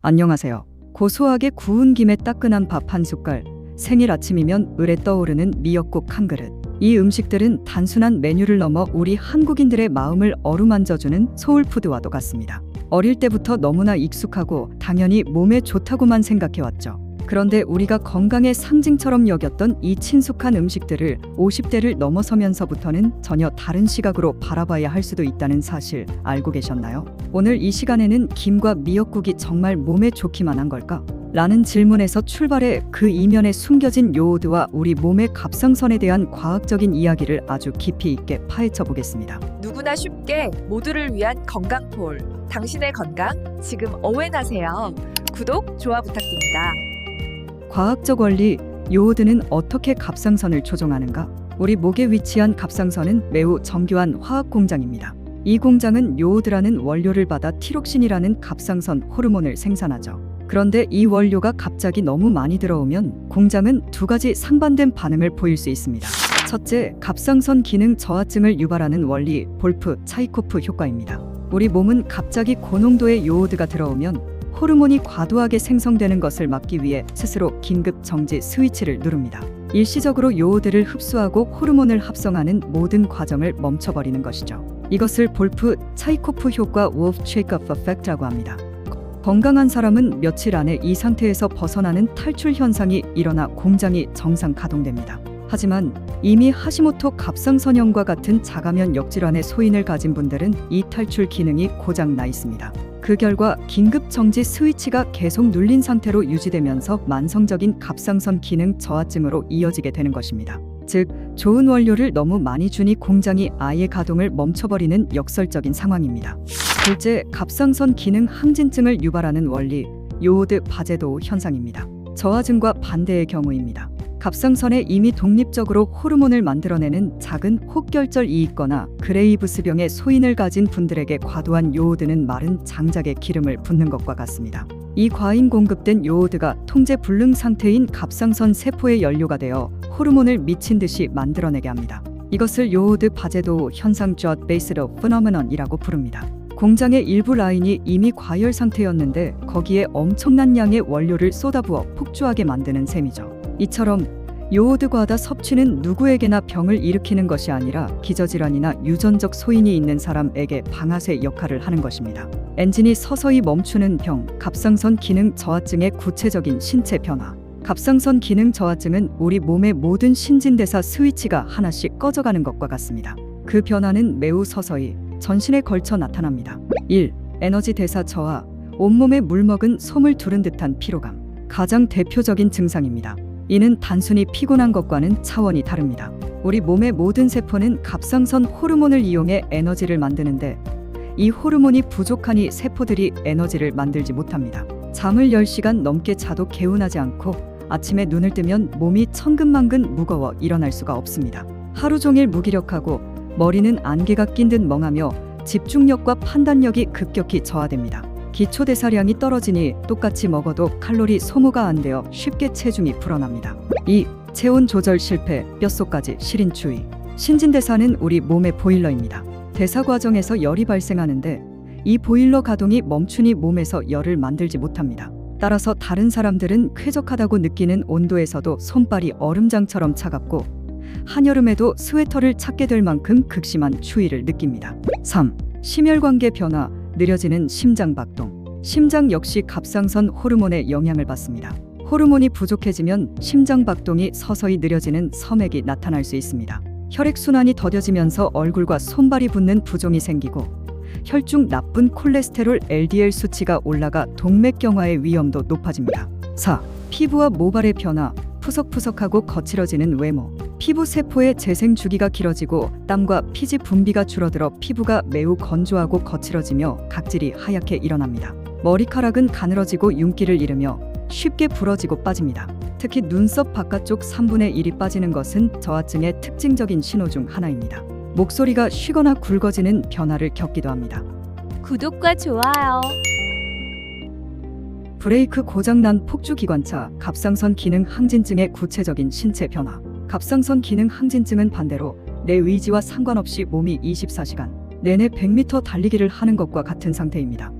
안녕하세요. 고소하게 구운 김에 따끈한 밥 한 숟갈, 생일 아침이면 을에 떠오르는 미역국 한 그릇. 이 음식들은 단순한 메뉴를 넘어 우리 한국인들의 마음을 어루만져주는 소울푸드와도 같습니다. 어릴 때부터 너무나 익숙하고 당연히 몸에 좋다고만 생각해왔죠. 그런데 우리가 건강의 상징처럼 여겼던 이 친숙한 음식들을 50대를 넘어서면서부터는 전혀 다른 시각으로 바라봐야 할 수도 있다는 사실 알고 계셨나요? 오늘 이 시간에는 김과 미역국이 정말 몸에 좋기만 한 걸까? 라는 질문에서 출발해 그 이면에 숨겨진 요오드와 우리 몸의 갑상선에 대한 과학적인 이야기를 아주 깊이 있게 파헤쳐 보겠습니다. 누구나 쉽게 모두를 위한 건강 폴. 당신의 건강 지금 어웨나세요. 구독, 좋아 부탁드립니다. 과학적 원리 요오드는 어떻게 갑상선을 조종하는가? 우리 목에 위치한 갑상선은 매우 정교한 화학 공장입니다. 이 공장은 요오드라는 원료를 받아 티록신이라는 갑상선 호르몬을 생산하죠. 그런데 이 원료가 갑자기 너무 많이 들어오면 공장은 두 가지 상반된 반응을 보일 수 있습니다. 첫째, 갑상선 기능 저하증을 유발하는 원리 볼프 차이코프 효과입니다. 우리 몸은 갑자기 고농도의 요오드가 들어오면 호르몬이 과도하게 생성되는 것을 막기 위해 스스로 긴급 정지 스위치를 누릅니다. 일시적으로 요오드를 흡수하고 호르몬을 합성하는 모든 과정을 멈춰버리는 것이죠. 이것을 볼프 차이코프 효과 wolf shake-up effect라고 합니다. 건강한 사람은 며칠 안에 이 상태에서 벗어나는 탈출 현상이 일어나 공장이 정상 가동됩니다. 하지만 이미 하시모토 갑상선염과 같은 자가면 역질환의 소인을 가진 분들은 이 탈출 기능이 고장 나 있습니다. 그 결과 긴급 정지 스위치가 계속 눌린 상태로 유지되면서 만성적인 갑상선 기능 저하증으로 이어지게 되는 것입니다. 즉, 좋은 원료를 너무 많이 주니 공장이 아예 가동을 멈춰버리는 역설적인 상황입니다. 둘째, 갑상선 기능 항진증을 유발하는 원리, 요오드 바제도 현상입니다. 저하증과 반대의 경우입니다. 갑상선에 이미 독립적으로 호르몬을 만들어내는 작은 혹결절이 있거나 그레이브스병의 소인을 가진 분들에게 과도한 요오드는 마른 장작에 기름을 붓는 것과 같습니다. 이 과잉 공급된 요오드가 통제 불능 상태인 갑상선 세포의 연료가 되어 호르몬을 미친 듯이 만들어내게 합니다. 이것을 요오드 바제도 현상 젖 베이스로 phenomenon이라고 부릅니다. 공장의 일부 라인이 이미 과열 상태였는데 거기에 엄청난 양의 원료를 쏟아부어 폭주하게 만드는 셈이죠. 이처럼 요오드 과다 섭취는 누구에게나 병을 일으키는 것이 아니라 기저질환이나 유전적 소인이 있는 사람에게 방아쇠 역할을 하는 것입니다. 엔진이 서서히 멈추는 병, 갑상선 기능 저하증의 구체적인 신체 변화. 갑상선 기능 저하증은 우리 몸의 모든 신진대사 스위치가 하나씩 꺼져가는 것과 같습니다. 그 변화는 매우 서서히 전신에 걸쳐 나타납니다. 1. 에너지 대사 저하. 온몸에 물먹은 솜을 두른 듯한 피로감. 가장 대표적인 증상입니다. 이는 단순히 피곤한 것과는 차원이 다릅니다. 우리 몸의 모든 세포는 갑상선 호르몬을 이용해 에너지를 만드는데 이 호르몬이 부족하니 세포들이 에너지를 만들지 못합니다. 잠을 10시간 넘게 자도 개운하지 않고 아침에 눈을 뜨면 몸이 천근만근 무거워 일어날 수가 없습니다. 하루 종일 무기력하고 머리는 안개가 낀 듯 멍하며 집중력과 판단력이 급격히 저하됩니다. 기초 대사량이 떨어지니 똑같이 먹어도 칼로리 소모가 안 되어 쉽게 체중이 불어납니다. 2. 체온 조절 실패, 뼛속까지 시린 추위. 신진대사는 우리 몸의 보일러입니다. 대사 과정에서 열이 발생하는데 이 보일러 가동이 멈추니 몸에서 열을 만들지 못합니다. 따라서 다른 사람들은 쾌적하다고 느끼는 온도에서도 손발이 얼음장처럼 차갑고 한여름에도 스웨터를 찾게 될 만큼 극심한 추위를 느낍니다. 3. 심혈관계 변화, 느려지는 심장 박동. 심장 역시 갑상선 호르몬의 영향을 받습니다. 호르몬이 부족해지면 심장 박동이 서서히 느려지는 섬액이 나타날 수 있습니다. 혈액 순환이 더뎌지면서 얼굴과 손발이 붓는 부종이 생기고 혈중 나쁜 콜레스테롤 LDL 수치가 올라가 동맥경화의 위험도 높아집니다. 4. 피부와 모발의 변화, 푸석푸석하고 거칠어지는 외모. 피부 세포의 재생 주기가 길어지고 땀과 피지 분비가 줄어들어 피부가 매우 건조하고 거칠어지며 각질이 하얗게 일어납니다. 머리카락은 가늘어지고 윤기를 잃으며 쉽게 부러지고 빠집니다. 특히 눈썹 바깥쪽 3분의 1이 빠지는 것은 저하증의 특징적인 신호 중 하나입니다. 목소리가 쉬거나 굵어지는 변화를 겪기도 합니다. 구독과 좋아요. 브레이크 고장난 폭주 기관차, 갑상선 기능 항진증의 구체적인 신체 변화. 갑상선 기능 항진증은 반대로 내 의지와 상관없이 몸이 24시간 내내 100m 달리기를 하는 것과 같은 상태입니다.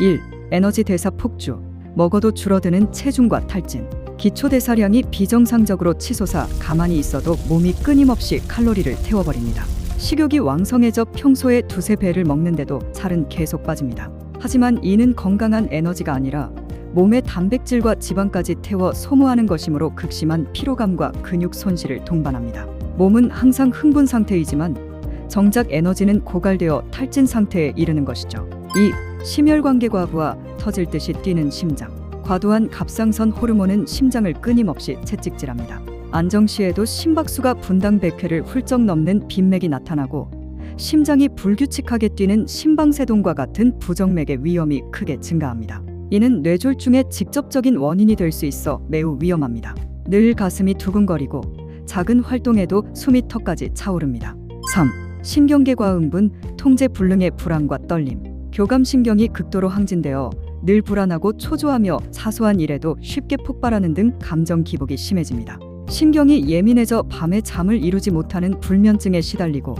1. 에너지 대사 폭주. 먹어도 줄어드는 체중과 탈진, 기초 대사량이 비정상적으로 치솟아 가만히 있어도 몸이 끊임없이 칼로리를 태워버립니다. 식욕이 왕성해져 평소에 두세 배를 먹는데도 살은 계속 빠집니다. 하지만 이는 건강한 에너지가 아니라 몸에 단백질과 지방까지 태워 소모하는 것이므로 극심한 피로감과 근육 손실을 동반합니다. 몸은 항상 흥분 상태이지만 정작 에너지는 고갈되어 탈진 상태에 이르는 것이죠. 이 심혈관계 과부하 터질 듯이 뛰는 심장. 과도한 갑상선 호르몬은 심장을 끊임없이 채찍질합니다. 안정 시에도 심박수가 분당 100회를 훌쩍 넘는 빈맥이 나타나고 심장이 불규칙하게 뛰는 심방세동과 같은 부정맥의 위험이 크게 증가합니다. 이는 뇌졸중의 직접적인 원인이 될 수 있어 매우 위험합니다. 늘 가슴이 두근거리고 작은 활동에도 숨이 턱까지 차오릅니다. 3. 신경계 과음분, 통제 불능의 불안과 떨림. 교감신경이 극도로 항진되어 늘 불안하고 초조하며 사소한 일에도 쉽게 폭발하는 등 감정 기복이 심해집니다. 신경이 예민해져 밤에 잠을 이루지 못하는 불면증에 시달리고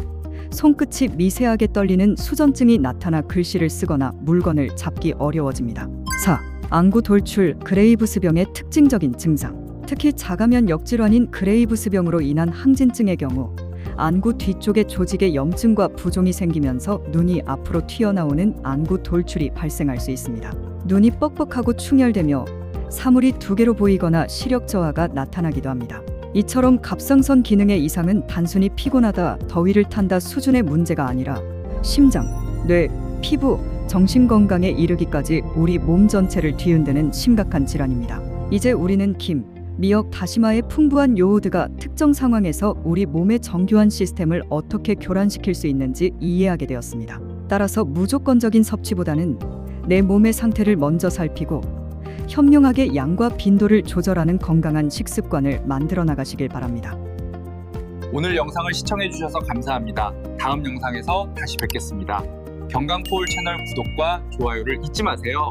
손끝이 미세하게 떨리는 수전증이 나타나 글씨를 쓰거나 물건을 잡기 어려워집니다. 4. 안구 돌출 그레이브스병의 특징적인 증상. 특히 자가면 역질환인 그레이브스병으로 인한 항진증의 경우 안구 뒤쪽의 조직에 염증과 부종이 생기면서 눈이 앞으로 튀어나오는 안구 돌출이 발생할 수 있습니다. 눈이 뻑뻑하고 충혈되며 사물이 두 개로 보이거나 시력 저하가 나타나기도 합니다. 이처럼 갑상선 기능의 이상은 단순히 피곤하다, 더위를 탄다 수준의 문제가 아니라 심장, 뇌, 피부, 정신 건강에 이르기까지 우리 몸 전체를 뒤흔드는 심각한 질환입니다. 이제 우리는 김, 미역, 다시마의 풍부한 요오드가 특정 상황에서 우리 몸의 정교한 시스템을 어떻게 교란시킬 수 있는지 이해하게 되었습니다. 따라서 무조건적인 섭취보다는 내 몸의 상태를 먼저 살피고 현명하게 양과 빈도를 조절하는 건강한 식습관을 만들어 나가시길 바랍니다. 오늘 영상을 시청해 주셔서 감사합니다. 다음 영상에서 다시 뵙겠습니다. 경강포울 채널 구독과 좋아요를 잊지 마세요.